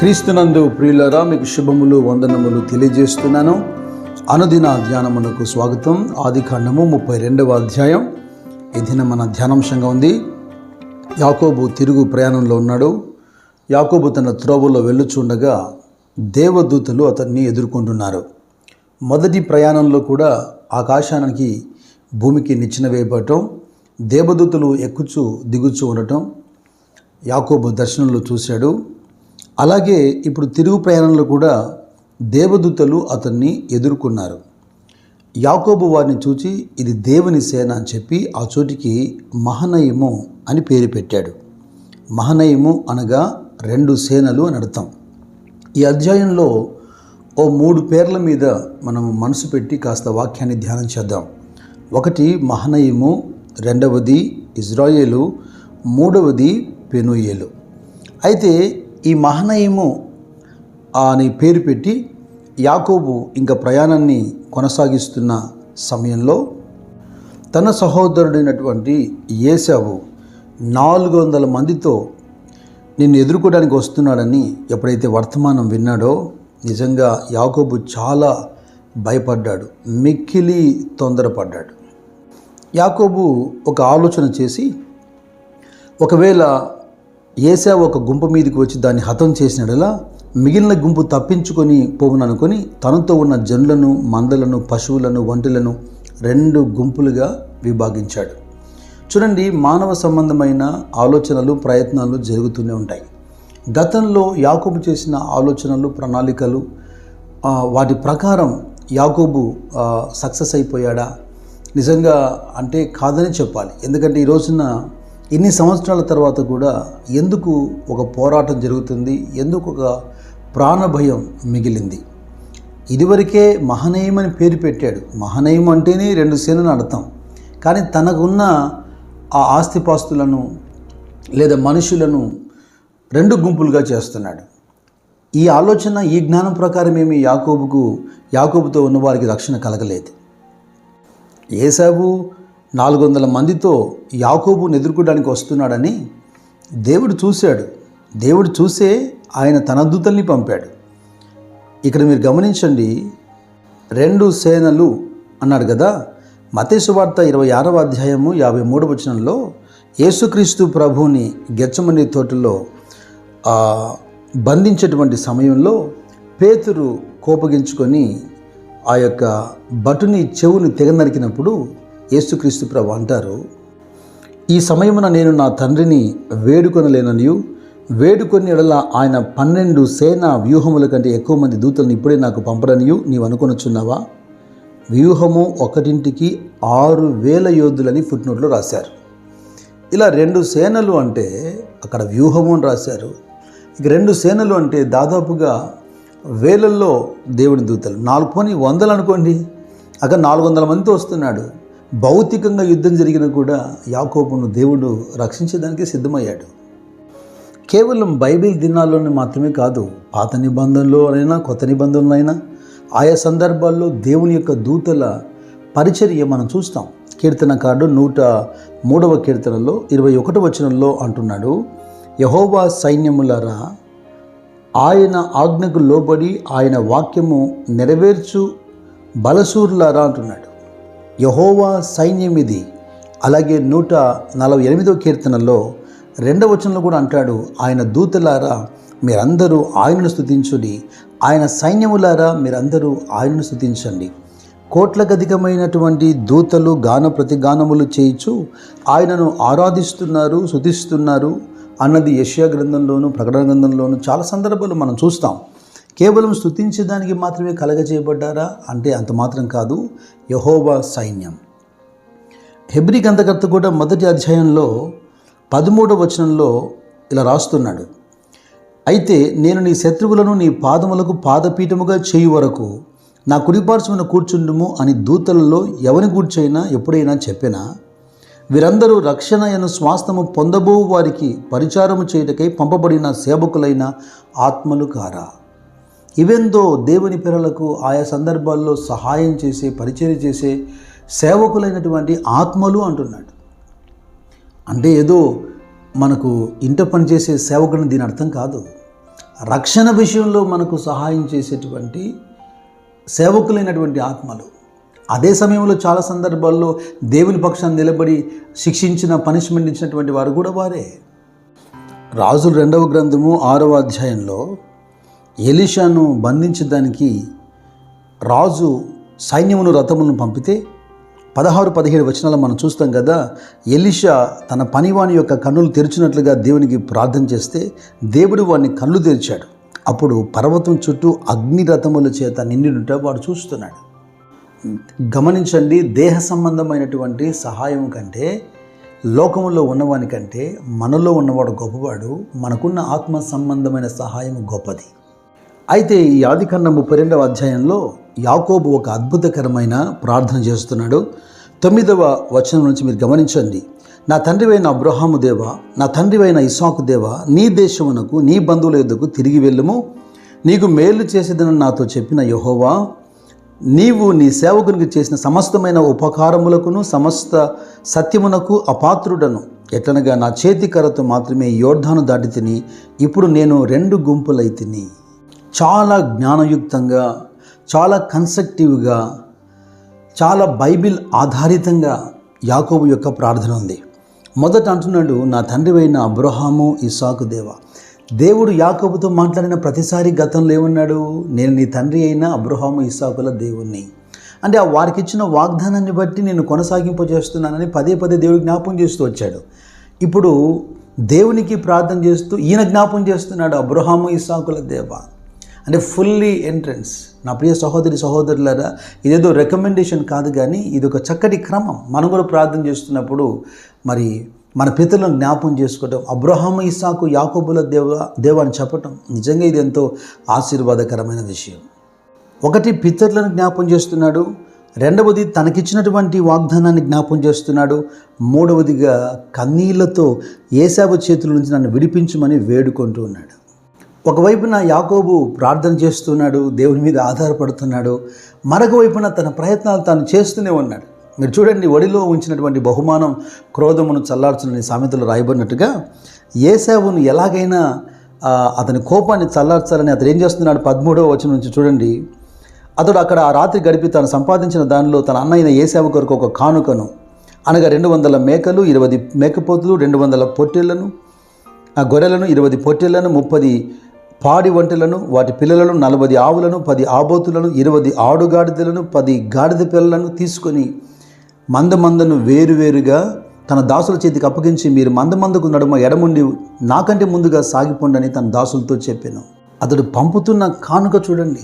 క్రీస్తునందు ప్రియులరా మీకు శుభములు వందనములు తెలియజేస్తున్నాను. అనుదిన ధ్యానమునకు స్వాగతం. ఆది కాండము ముప్పై రెండవ అధ్యాయం. ఈ దిన మన ధ్యానాంశంగా ఉంది. యాకోబు తిరుగు ప్రయాణంలో ఉన్నాడు. యాకోబు తన త్రోవలో వెళ్ళుచుండగా దేవదూతలు అతన్ని ఎదుర్కొంటున్నారు. మొదటి ప్రయాణంలో కూడా ఆకాశానికి భూమికి నిచ్చెన వేయబడటం దేవదూతలు ఎక్కుచూ దిగుచూ ఉండటం యాకోబు దర్శనంలో చూశాడు. అలాగే ఇప్పుడు తిరుగు ప్రయాణంలో కూడా దేవదూతలు అతన్ని ఎదుర్కొన్నారు. యాకోబు వారిని చూచి ఇది దేవుని సేన అని చెప్పి ఆ చోటికి మహనయము అని పేరు పెట్టాడు. మహనయము అనగా రెండు సేనలు అని అర్థం. ఈ అధ్యాయంలో ఓ మూడు పేర్ల మీద మనం మనసు పెట్టి కాస్త వాక్యాన్ని ధ్యానం చేద్దాం. ఒకటి మహనయము రెండవది ఇజ్రాయేలు మూడవది పెనుయేలు. అయితే ఈ మహనయము అని పేరు పెట్టి యాకోబు ఇంకా ప్రయాణాన్ని కొనసాగిస్తున్న సమయంలో తన సహోదరుడైనటువంటి ఏసావు నాలుగు వందల మందితో నిన్ను ఎదుర్కోవడానికి వస్తున్నాడని ఎప్పుడైతే వర్తమానం విన్నాడో నిజంగా యాకోబు చాలా భయపడ్డాడు మిక్కిలి తొందరపడ్డాడు. యాకోబు ఒక ఆలోచన చేసి ఒకవేళ ఏసా ఒక గుంపు మీదకి వచ్చి దాన్ని హతం చేసినడలా మిగిలిన గుంపు తప్పించుకొని పోవును అనుకొని తనతో ఉన్న జనులను మందలను పశువులను వంటలను రెండు గుంపులుగా విభాగించాడు. చూడండి మానవ సంబంధమైన ఆలోచనలు ప్రయత్నాలు జరుగుతూనే ఉంటాయి. గతంలో యాకోబు చేసిన ఆలోచనలు ప్రణాళికలు వాటి ప్రకారం యాకోబు సక్సెస్ అయిపోయాడా? నిజంగా అంటే కాదని చెప్పాలి. ఎందుకంటే ఈ రోజున ఇన్ని సంవత్సరాల తర్వాత కూడా ఎందుకు ఒక పోరాటం జరుగుతుంది? ఎందుకు ఒక ప్రాణభయం మిగిలింది? ఇదివరకే మహనీయం అని పేరు పెట్టాడు. మహనీయం అంటేనే రెండు సేనలు అర్థం కానీ తనకున్న ఆ ఆస్తిపాస్తులను లేదా మనుషులను రెండు గుంపులుగా చేస్తున్నాడు. ఈ ఆలోచన ఈ జ్ఞానం ప్రకారం ఏమి యాకోబుకు యాకోబుతో ఉన్న వారికి రక్షణ కలగలేదు. ఏసాబు నాలుగు వందల మందితో యాకోబును ఎదుర్కోవడానికి వస్తున్నాడని దేవుడు చూశాడు. దేవుడు చూసే ఆయన తన దూతల్ని పంపాడు. ఇక్కడ మీరు గమనించండి రెండు సేనలు అన్నాడు కదా మతేశ్వార్త ఇరవై ఆరవ అధ్యాయము యాభై మూడవ వచనంలో యేసుక్రీస్తు ప్రభువుని గెచ్చమని తోటలో బంధించేటువంటి సమయంలో పేతురు కోపగించుకొని ఆ యొక్క భటుని చెవుని తెగ నరికినప్పుడు యేసుక్రీస్తు ప్రభు అంటారు ఈ సమయమున నేను నా తండ్రిని వేడుకొనలేననియు వేడుకొని ఎడల ఆయన పన్నెండు సేన వ్యూహముల కంటే ఎక్కువ మంది దూతలను ఇప్పుడే నాకు పంపడనియు నీవు అనుకొనొచ్చున్నావా వ్యూహము ఒకటింటికి ఆరు వేల యోధులని ఫుట్నోట్లో రాశారు. ఇలా రెండు సేనలు అంటే అక్కడ వ్యూహము అని రాశారు. ఇక రెండు సేనలు అంటే దాదాపుగా వేలల్లో దేవుని దూతలు. నాలుగు పోనీ వందలు అనుకోండి. అక్కడ నాలుగు వందల మందితో వస్తున్నాడు. భౌతికంగా యుద్ధం జరిగినా కూడా యాకోబును దేవుడు రక్షించడానికి సిద్ధమయ్యాడు. కేవలం బైబిల్ దినాల్లోనే మాత్రమే కాదు పాత నిబంధనలో అయినా కొత్త నిబంధనలు అయినా ఆయా సందర్భాల్లో దేవుని యొక్క దూతల పరిచర్య మనం చూస్తాం. కీర్తనకారుడు నూట మూడవ కీర్తనలో ఇరవై ఒకటి వచనంలో అంటున్నాడు యహోవా సైన్యములారా ఆయన ఆజ్ఞకు లోబడి ఆయన వాక్యము నెరవేర్చు బలసూరులారా అంటున్నాడు. యహోవా సైన్యం ఇది అలాగే నూట నలభై ఎనిమిదో కీర్తనలో రెండవ వచనంలో కూడా అంటాడు ఆయన దూతలారా మీరందరూ ఆయనను స్థుతించుడి ఆయన సైన్యములారా మీరందరూ ఆయనను స్థుతించండి కోట్లకు అధికమైనటువంటి దూతలు గాన ప్రతిగానములు చేయించు ఆయనను ఆరాధిస్తున్నారు శుతిస్తున్నారు అన్నది యష్యా గ్రంథంలోను ప్రకటన గ్రంథంలోను చాలా సందర్భాలు మనం చూస్తాం. కేవలం స్థుతించడానికి మాత్రమే కలగజేయబడ్డారా? అంటే అంత మాత్రం కాదు. యహోవా సైన్యం. హెబ్రి గ్రంథకర్త కూడా మొదటి అధ్యాయంలో పదమూడవ వచనంలో ఇలా రాస్తున్నాడు. అయితే నేను నీ శత్రువులను నీ పాదములకు పాదపీఠముగా చేయు వరకు నా కుడిపార్శ్వన కూర్చుండుము అని దూతలలో ఎవరి కూర్చైనా ఎప్పుడైనా చెప్పినా వీరందరూ రక్షణ అను స్వాస్థము పొందబో వారికి పరిచారము చేయటకై పంపబడిన సేవకులైన ఆత్మలు కారా? ఇవెందో దేవుని పిల్లలకు ఆయా సందర్భాల్లో సహాయం చేసే పరిచయం చేసే సేవకులైనటువంటి ఆత్మలు అంటున్నాడు. అంటే ఏదో మనకు ఇంట పనిచేసే సేవకుని దీని అర్థం కాదు. రక్షణ విషయంలో మనకు సహాయం చేసేటువంటి సేవకులైనటువంటి ఆత్మలు. అదే సమయంలో చాలా సందర్భాల్లో దేవుని పక్షాన్ని నిలబడి శిక్షించిన పనిష్మెంట్ ఇచ్చినటువంటి వారు కూడా వారే. రాజుల రెండవ గ్రంథము ఆరవ అధ్యాయంలో ఎలీషాను బంధించడానికి రాజు సైన్యమును రథములను పంపితే పదహారు పదిహేడు వచనాలు మనం చూస్తాం కదా ఎలిషా తన పనివాని యొక్క కన్నులు తెరిచినట్లుగా దేవునికి ప్రార్థన చేస్తే దేవుడు వాడిని కళ్ళు తెరిచాడు. అప్పుడు పర్వతం చుట్టూ అగ్ని రథముల చేత నిండినుట వాడు చూస్తున్నాడు. గమనించండి దేహ సంబంధమైనటువంటి సహాయం కంటే లోకంలో ఉన్నవాని కంటే మనలో ఉన్నవాడు గొప్పవాడు మనకున్న ఆత్మ సంబంధమైన సహాయం గొప్పది. అయితే ఈ ఆదికన్న ముప్పై రెండవ అధ్యాయంలో యాకోబు ఒక అద్భుతకరమైన ప్రార్థన చేస్తున్నాడు. తొమ్మిదవ వచనం నుంచి మీరు గమనించండి. నా తండ్రివైన అబ్రహాము దేవ నా తండ్రివైన ఇసాకు దేవ నీ దేశమునకు నీ బంధువుల యొద్దకు తిరిగి వెళ్ళము. నీకు మేలు చేసేదని నాతో చెప్పిన యహోవా నీవు నీ సేవకునికి చేసిన సమస్తమైన ఉపకారములకును సమస్త సత్యమునకు అపాత్రుడను. ఎట్లనగా నా చేతి కర్రతో మాత్రమే యోర్ధాను దాటి తిని ఇప్పుడు నేను రెండు గుంపులై తిని. చాలా జ్ఞానయుక్తంగా చాలా కన్స్ట్రక్టివ్గా చాలా బైబిల్ ఆధారితంగా యాకోబు యొక్క ప్రార్థన ఉంది. మొదట అంటున్నాడు నా తండ్రి అయిన అబ్రహాము ఇసాకు దేవ దేవుడు యాకోబుతో మాట్లాడిన ప్రతిసారి గతంలో ఏమన్నాడు? నేను నీ తండ్రి అయిన అబ్రహాము ఇసాకుల దేవుణ్ణి. అంటే ఆ వారికి ఇచ్చిన వాగ్దానాన్ని బట్టి నేను కొనసాగింపు చేస్తున్నానని పదే పదే దేవుడు జ్ఞాపం చేస్తూ వచ్చాడు. ఇప్పుడు దేవునికి ప్రార్థన చేస్తూ ఈయన జ్ఞాపం చేస్తున్నాడు అబ్రహాము ఇసాకుల దేవ అంటే ఫుల్లీ ఎంట్రన్స్ నా ప్రియ సహోదరి సహోదరులరా ఇదేదో రికమెండేషన్ కాదు కానీ ఇది ఒక చక్కటి క్రమం. మనం కూడా ప్రార్థన చేస్తున్నప్పుడు మరి మన పితరులను జ్ఞాపం చేసుకోవటం అబ్రహాం ఇసాకు యాకోబుల దేవ దేవ అని చెప్పటం నిజంగా ఇది ఎంతో ఆశీర్వాదకరమైన విషయం. ఒకటి పితరులను జ్ఞాపం చేస్తున్నాడు. రెండవది తనకిచ్చినటువంటి వాగ్దానాన్ని జ్ఞాపం చేస్తున్నాడు. మూడవదిగా కన్నీళ్ళతో ఏసాబు చేతుల నుంచి నన్ను విడిపించమని వేడుకుంటూ ఉన్నాడు. ఒకవైపున యాకోబు ప్రార్థన చేస్తున్నాడు దేవుని మీద ఆధారపడుతున్నాడు మరొక వైపున తన ప్రయత్నాలు తాను చేస్తూనే ఉన్నాడు. మీరు చూడండి ఒడిలో ఉంచినటువంటి బహుమానం క్రోధమును చల్లార్చునని సామెతలు రాయబడినట్టుగా ఏసావును ఎలాగైనా అతని కోపాన్ని చల్లార్చాలని అతను ఏం చేస్తున్నాడు? పదమూడవ వచనం నుంచి చూడండి. అతడు అక్కడ ఆ రాత్రి గడిపి తాను సంపాదించిన దానిలో తన అన్నయ్య ఏసావు కొరకు ఒక కానుకను అనగా రెండు వందల మేకలు ఇరవై మేకపోతులు రెండు వందల పొట్టేళ్ళను ఆ గొర్రెలను ఇరవై పొట్టేళ్ళను ముప్పది పాడి వంటలను వాటి పిల్లలను నలభై ఆవులను పది ఆబోతులను ఇరవై ఆడుగాడిదలను పది గాడిద పిల్లలను తీసుకొని మంద మందను వేరువేరుగా తన దాసుల చేతికి అప్పగించి మీరు మంద మందకు నడుమ ఎడముండి నాకంటే ముందుగా సాగిపోండని తన దాసులతో చెప్పాను. అతడు పంపుతున్న కానుక చూడండి.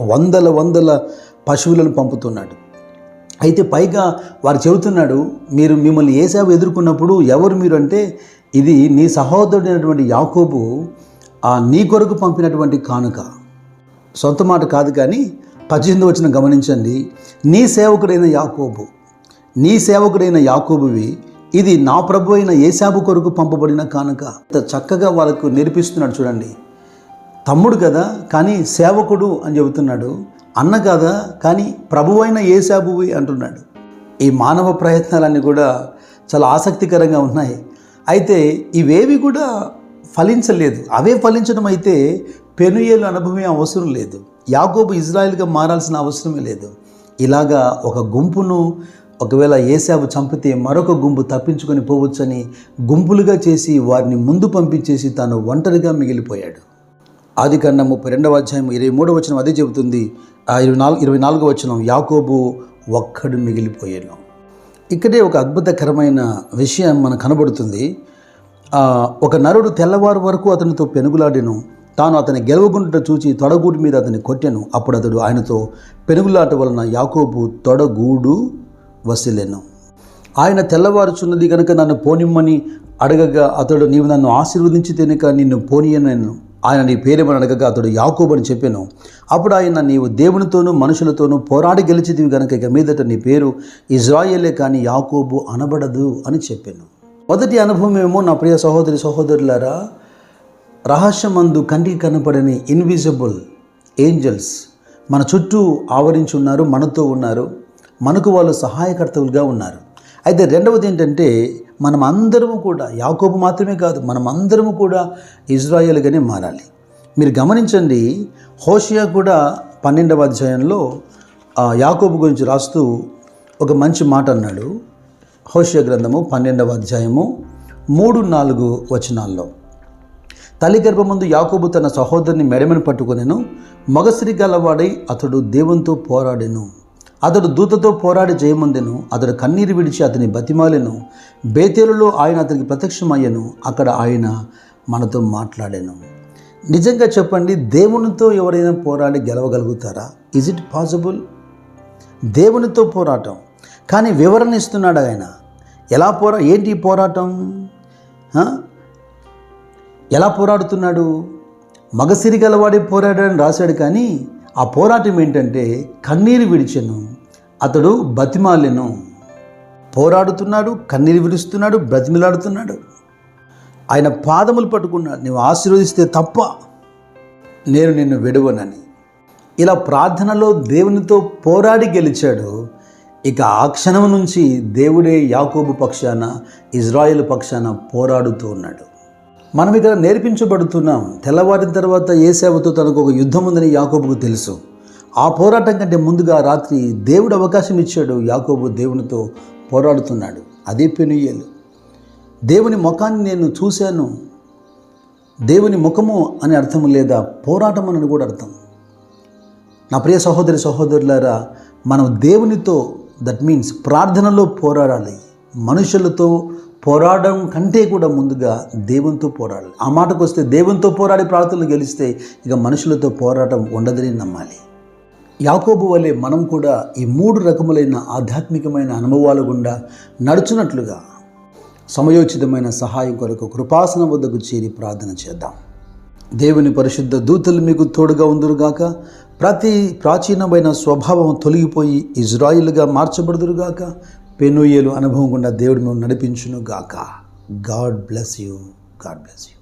వందల వందల పశువులను పంపుతున్నాడు. అయితే పైగా వారు చెబుతున్నాడు మీరు మిమ్మల్ని ఏసావు ఎదుర్కొన్నప్పుడు ఎవరు మీరు అంటే ఇది నీ సహోదరుడైనటువంటి యాకోబు ఆ నీ కొరకు పంపినటువంటి కానుక. సొంత మాట కాదు కానీ పద్దెనిమిది వచ్చిన గమనించండి. నీ సేవకుడైన యాకోబు నీ సేవకుడైన యాకోబువి ఇది నా ప్రభు అయిన ఏసాబు కొరకు పంపబడిన కానుక. ఇంత చక్కగా వాళ్ళకు నేర్పిస్తున్నాడు చూడండి. తమ్ముడు కదా కానీ సేవకుడు అని చెబుతున్నాడు. అన్న కదా కానీ ప్రభువైన ఏసాబువి అంటున్నాడు. ఈ మానవ ప్రయత్నాలన్నీ కూడా చాలా ఆసక్తికరంగా ఉన్నాయి. అయితే ఇవేవి కూడా ఫలించలేదు. అవే ఫలించడం అయితే పెనుయేలు అనుభవమే అవసరం లేదు. యాకోబు ఇజ్రాయెల్గా మారాల్సిన అవసరమే లేదు. ఇలాగా ఒక గుంపును ఒకవేళ ఏసావు చంపితే మరొక గుంపు తప్పించుకొని పోవచ్చని గుంపులుగా చేసి వారిని ముందు పంపించేసి తాను ఒంటరిగా మిగిలిపోయాడు. ఆది కన్నా ముప్పై రెండవ అధ్యాయం ఇరవై మూడవ వచనం అదే చెబుతుంది. ఆ ఇరవై నాలుగు ఇరవై నాలుగవ వచనం యాకోబు ఒక్కడు మిగిలిపోయాను. ఇక్కడే ఒక అద్భుతకరమైన విషయం మనకు కనబడుతుంది. ఒక నరుడు తెల్లవారు వరకు అతనితో పెనుగులాడెను. తాను అతని గెలవగుంట చూచి తొడగూడు మీద అతని కొట్టెను. అప్పుడు అతడు ఆయనతో పెనుగులాట వలన యాకోబు తొడగూడు వసిలెను. ఆయన తెల్లవారుచున్నది కనుక నన్ను పోనిమ్మని అడగగా అతడు నీవు నన్ను ఆశీర్వదించి తినక నిన్ను పోనీయనను. ఆయన నీ పేరేమని అడగగా అతడు యాకోబు అని చెప్పాను. అప్పుడు ఆయన నీవు దేవునితోనూ మనుషులతోనూ పోరాడి గెలిచితివి గనుక ఇక మీదట నీ పేరు ఇజ్రాయేలే కానీ యాకోబు అనబడదు అని చెప్పాను. మొదటి అనుభవం ఏమో నా ప్రియ సహోదరి సహోదరులారా రహస్యమందు కంటికి కనపడని ఇన్విజిబుల్ ఏంజల్స్ మన చుట్టూ ఆవరించి ఉన్నారు మనతో ఉన్నారు మనకు వాళ్ళు సహాయకర్తలుగా ఉన్నారు. అయితే రెండవది ఏంటంటే మనం అందరము కూడా యాకోబు మాత్రమే కాదు మనం అందరము కూడా ఇజ్రాయేల్గానే మారాలి. మీరు గమనించండి హోషియా కూడా పన్నెండవ అధ్యాయంలో ఆ, యాకోబు గురించి రాస్తూ ఒక మంచి మాట అన్నాడు. హోషయ గ్రంథము పన్నెండవ అధ్యాయము మూడు నాలుగు వచనాల్లో. తల్లి గర్భముందు యాకోబు తన సహోదరుని మెడమని పట్టుకునేను మగసిరి గలవాడై అతడు దేవునితో పోరాడెను. అతడు దూతతో పోరాడి జయముందెను అతడు కన్నీరు విడిచి అతని బతిమాలెను బేతేలులో ఆయన అతనికి ప్రత్యక్షమయ్యను అక్కడ ఆయన మనతో మాట్లాడాను. నిజంగా చెప్పండి దేవునితో ఎవరైనా పోరాడి గెలవగలుగుతారా? ఇజ్ ఇట్ పాసిబుల్ దేవునితో పోరాటం. కానీ వివరణ ఇస్తున్నాడు ఆయన. ఎలా పోరా ఏంటి పోరాటం? ఎలా పోరాడుతున్నాడు? మగసిరి గలవాడి పోరాడాడని రాశాడు కానీ ఆ పోరాటం ఏంటంటే కన్నీరు విడిచెను అతడు బతిమాలెను. పోరాడుతున్నాడు కన్నీరు విడుస్తున్నాడు బ్రతిమిలాడుతున్నాడు. ఆయన పాదములు పట్టుకున్నాడు నువ్వు ఆశీర్వదిస్తే తప్ప నేను నిన్ను విడవనని. ఇలా ప్రార్థనలో దేవునితో పోరాడి గెలిచాడు ఇక ఆ క్షణం నుంచి దేవుడే యాకోబు పక్షాన ఇజ్రాయెల్ పక్షాన పోరాడుతూ ఉన్నాడు. మనం ఇక్కడ నేర్పించబడుతున్నాం తెల్లవారిన తర్వాత ఏ సేవతో తనకు ఒక యుద్ధం ఉందని యాకోబుకు తెలుసు. ఆ పోరాటం కంటే ముందుగా రాత్రి దేవుడు అవకాశం ఇచ్చాడు యాకోబు దేవునితో పోరాడుతున్నాడు. అదే పెనుయ్యలు దేవుని ముఖాన్ని నేను చూశాను. దేవుని ముఖము అని అర్థం లేదా పోరాటం అని కూడా అర్థం. నా ప్రియ సహోదరి సహోదరులారా మనం దేవునితో దట్ మీన్స్ ప్రార్థనలో పోరాడాలి. మనుషులతో పోరాడడం కంటే కూడా ముందుగా దేవునితో పోరాడాలి. ఆ మాటకు వస్తే దేవునితో పోరాడి ప్రార్థనలు గెలిస్తే ఇక మనుషులతో పోరాటం ఉండదని నమ్మాలి. యాకోబు వలె మనం కూడా ఈ మూడు రకములైన ఆధ్యాత్మికమైన అనుభవాల గుండా నడుచున్నట్లుగా సమయోచితమైన సహాయం కొరకు కృపాసన వద్దకు చేరి ప్రార్థన చేద్దాం. దేవుని పరిశుద్ధ దూతలు మీకు తోడుగా ఉందురుగాక. ప్రతి ప్రాచీనమైన స్వభావం తొలగిపోయి ఇజ్రాయిల్గా మార్చబడుదురుగాక. పెనుయేలు అనుభవం గుండా దేవుడు మేము నడిపించును గాక God bless you. God bless you.